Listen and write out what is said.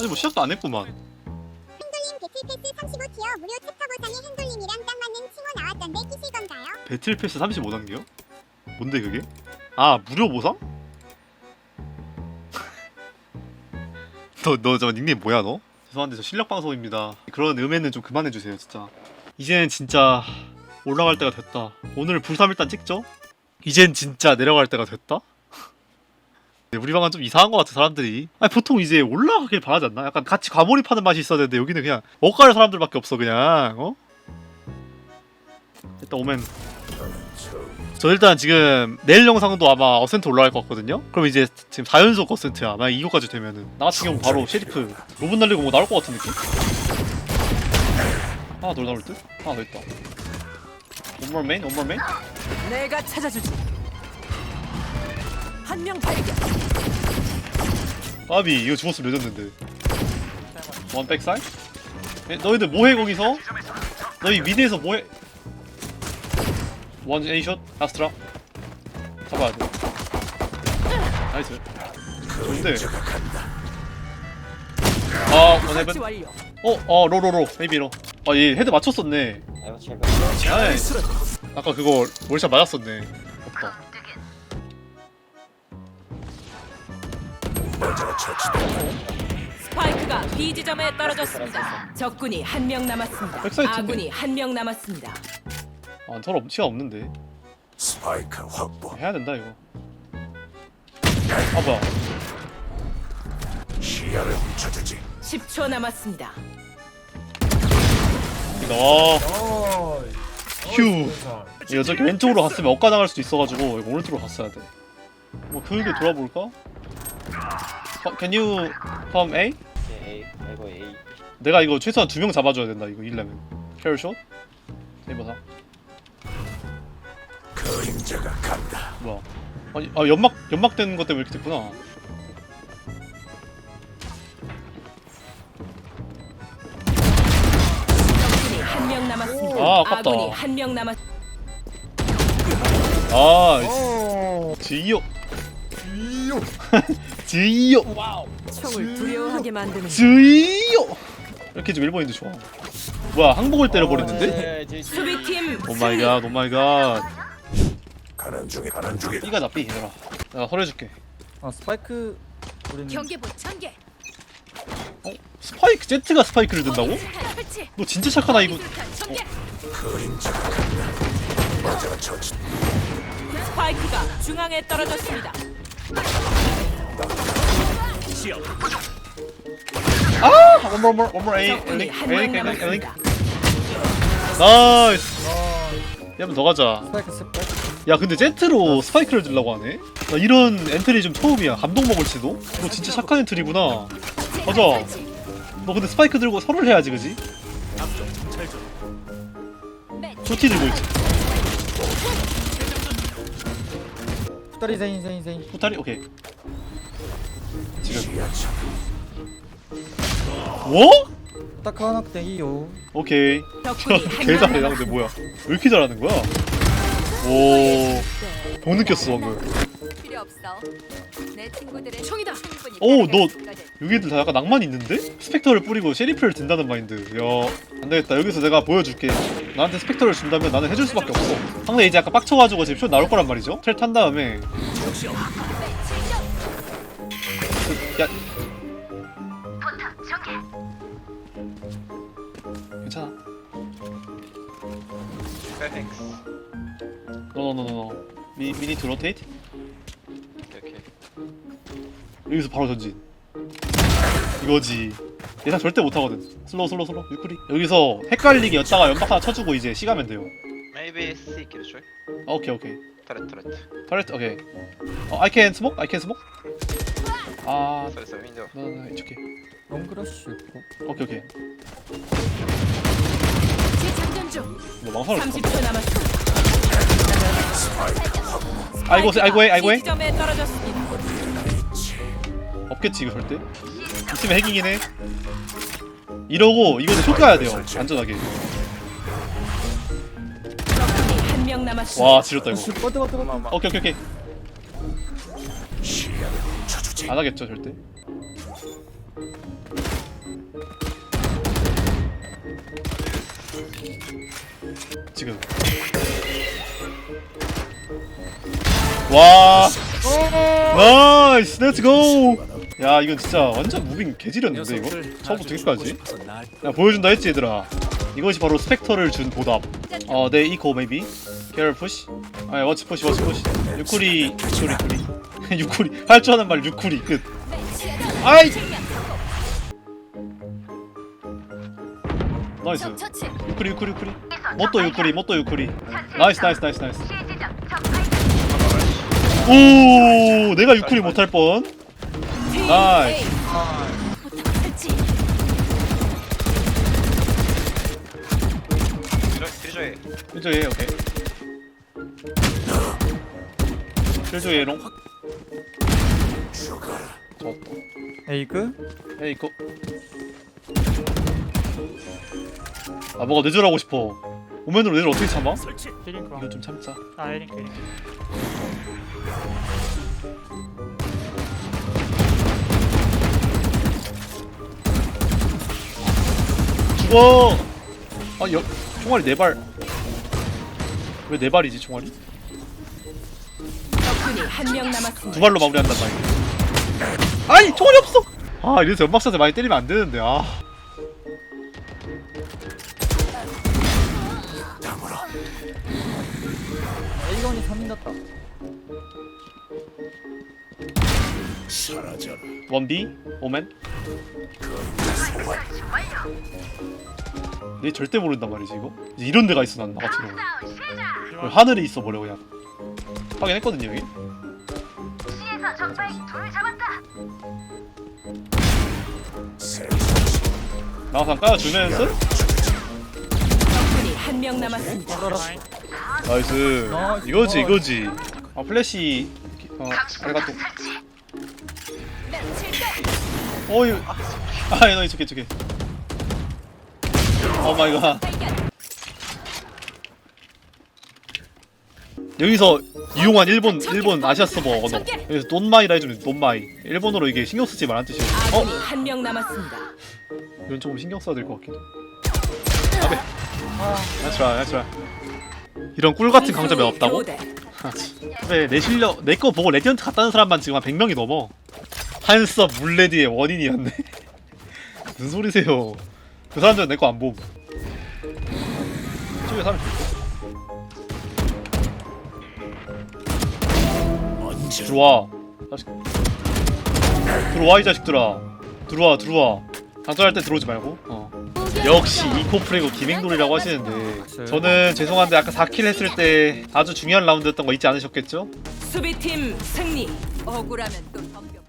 아니 뭐 시작도 안 했구만 핸돌림 배틀 패스 35티어 무료 챕터 보상에 핸돌림이랑 딱 맞는 칭호 나왔던데 끼실 건가요? 배틀 패스 35단계요? 뭔데 그게? 아 무료 보상? 너너 저 닉네임 뭐야 너? 죄송한데 저 실력 방송입니다 그런 음해는 좀 그만해 주세요 진짜 이제는 진짜 올라갈 때가 됐다 오늘 불삼일단 찍죠? 이젠 진짜 내려갈 때가 됐다? 네, 우리 방은 좀 이상한 것 같아 사람들이 아니 보통 이제 올라가길 바라지 않나? 약간 같이 과몰입하는 맛이 있어야 되는데 여기는 그냥 억가를 사람들밖에 없어 그냥 어? 일단 오면 저 일단 지금 내일 영상도 아마 어센트 올라갈 것 같거든요? 그럼 이제 지금 4연속 어센트야 만약 이거까지 되면은 나 같은 경우 바로 셰리프 로봇 날리고 뭐 나올 것 같은 느낌? 하나 더 나올 듯? 하나 더 있다 원몰 메인? 원몰 메인? 내가 찾아주지. 한 명 발견. 까비 이거 죽었으면 레전드인데 원 백사이? 에, 너희들 뭐해 거기서? 너희 미드에서 뭐해? 원 A샷 아스트라 잡아야 돼 나이스 좋은데 아 원헤븐 설치 완료. 어? 어 로로로 메이비 로 아얘 헤드 맞췄었네 아이 아까 그거 월샷 맞았었네 없다 스파이크가 B 지점에 떨어졌습니다. 적군이 한 명 남았습니다. 백사이트인데? 아군이 한 명 남았습니다. 아 서로 시간 없는데 스파이크 확보 해야 된다 이거 아 뭐야 시야를 훔쳐주지 10초 남았습니다. 와 어. 휴. 이거 저기 왼쪽으로 갔으면 엇가당할 수도 있어가지고 이거 오른쪽으로 갔어야 돼. 뭐 교육에 돌아볼까? 어, can you come A? A, 아이고 A. 내가 이거 최소한 두 명 잡아줘야 된다 이거 이려면. 캐럴샷? 해보자. 그림자가 간다 뭐야? 아니 아 연막 연막된 것 때문에 이렇게 됐구나. 적군이 한 명 남았습니다. 아, 아깝다. 아군이 한 명 남았. 아 어. 지요 이요. 지요 총을 두려워하게 만드는 지요 이렇게 좀 일본인도 좋아. 뭐야 항복을 때려버렸는데? 네, 수비팀 오 마이 갓, 오 마이 갓. 가는 중에 가는 중에 B가 나 삐 얘들아. 내가 설해줄게. 아 스파이크 우리는 경계부 전개. 스파이크 제트가 스파이크를 든다고? 설치. 너 진짜 착하다 이거. 전개. 그림자가 맞아 처치 스파이크가 중앙에 떨어졌습니다. 아! One more, one more A, 명 엘링, 엘링, 엘링. 남았습니다. 나이스. 야면 더 가자. 스파이크 스파이크 야 근데 제트로 스파이크를 들라고 하네? 나 이런 엔트리 좀 처음이야. 감동 먹을지도? 너 진짜 착한 엔트리구나. 맞아. 너 근데 스파이크 들고 서로를 해야지, 그지? 쇼티 들고 있지. 다리 세인 세인 세인 포탈이 오케이. 지금 뭐? 딱 하나 땡이요 오케이. 적군이 한개명 잘해. 나 남았습니다. 근데 뭐야? 왜 이렇게 잘하는 거야? 오. 병 느꼈어 방금. 필요 없어. 내 친구들의 총이다. 충분히 오, 너- 수 있거든. 여기 애들 다 약간 낭만 있는데? 스펙터를 뿌리고 셰리프를 든다는 마인드. 야, 안 되겠다. 여기서 내가 보여줄게. 나한테 스펙터를 준다면 나는 해줄 수밖에 없어. 상대 이제 약간 빡쳐가지고 지금 숏 나올 거란 말이죠? 텔 탄 다음에. 그, 야. 괜찮아. Thanks. 노노노노노. 미 미니 투 로테이트? 여기서 바로 전진. 이거지. 예상 절대 못하거든. 슬로우 슬로우 슬로우. 유쿠리. 여기서 헷갈리게 였다가 연막 하나 쳐주고 이제 시가면 돼요. Maybe C 기를 줄. 아, 오케이 오케이. 터렛 터렛. 터렛 오케이. 어, I can smoke? I can smoke? 아, no, no, no, it's okay. 롱크러쉬 있고 오케이 오케이. 재장전 중. 너 망설을 수 30초 남았습니다. 아이고, 아이고 해, 아이고 해. 지점에 떨어졌습니다. 없겠지 그럴 때? 있으면 핵이긴 해. 이러고 이거 숏 가야 돼요 안전하게. 와 지렸다 이거. 오케이 오케이 오케이. 안 하겠죠 절대? 지금. 와. 나이스 렛츠고 야 이건 진짜 완전 무빙 개지렸는데 이거? 처음부터 끝까지? 야 보여준다 했지 얘들아. 이것이 바로 스펙터를 준 보답. 어 네 이코 maybe. 푸시 아니 워치 푸시 워치 푸시 유쿠리 유쿠리 쿠리. 유쿠리. 할 줄 아는 말 유쿠리. 끝. 아이! 나이스. 유쿠리 유쿠리 유쿠리. 모또 유쿠리 모또 유쿠리. 나이스 나이스 나이스 나이스. 오 내가 유쿠리 못할 뻔 나이스. 필조에 오케이 필조에 롱 죽어라. 좋았다 에이그 에이 이거 아 뭐가 내절하고 싶어 오면으로 내절 어떻게 참아? 이거 좀 참자 죽 어아 여, 총알이 네 발 왜 네 발이지 총알이? 적군이 한 명 남았습니다. 두 발로 마무리한단 말이야. 아니 총알이 없어! 아 이래서 연막샷에 많이 때리면 안 되는데 아 A건이 3인 났다. 사라져라. 원비? 오멘? 내 절대 모른단 말이지 이거? 이제 이런 데가 있어 난나 같은 경우 하늘에 있어 버려 그냥. 확인했거든요 여기? 세상시 나가서 까주면서 적군이 한 명 남았습니다. 나이스. 이거지 이거지. 아 플래시. 어 아리가또 어이 아이 너 이쪽에 이쪽에. 오 마이 갓. 여기서 이용한 일본 일본 아시아 서버 언어. 여기서 돈마이라 해주면 돈마이. 일본어로 이게 신경 쓰지 말란 뜻이에요. 어? 아군이 한 명 남았습니다. 이건 조금 신경 써야 될 것 같기도. 아베 나이스 라 나이스 라이 런 꿀 같은 강점이 없다고? 그래 내 실력 내 거 보고 레디언트 갔다는 사람만 지금 한 100명이 넘어? 한섭 물레디의 원인이었네. 무슨 소리세요? 그 사람들은 내 거안 봄. 저기 사람 들어와. 자식 들어와 이 자식들아. 들어와 들어와. 장전할 때 들어오지 말고. 어. 역시 이코프레고 김행돌이라고 하시는데 저는 죄송한데 아까 4킬 했을 때 아주 중요한 라운드였던 거 잊지 않으셨겠죠? 수비팀 승리. 억울하면 또 덤벼.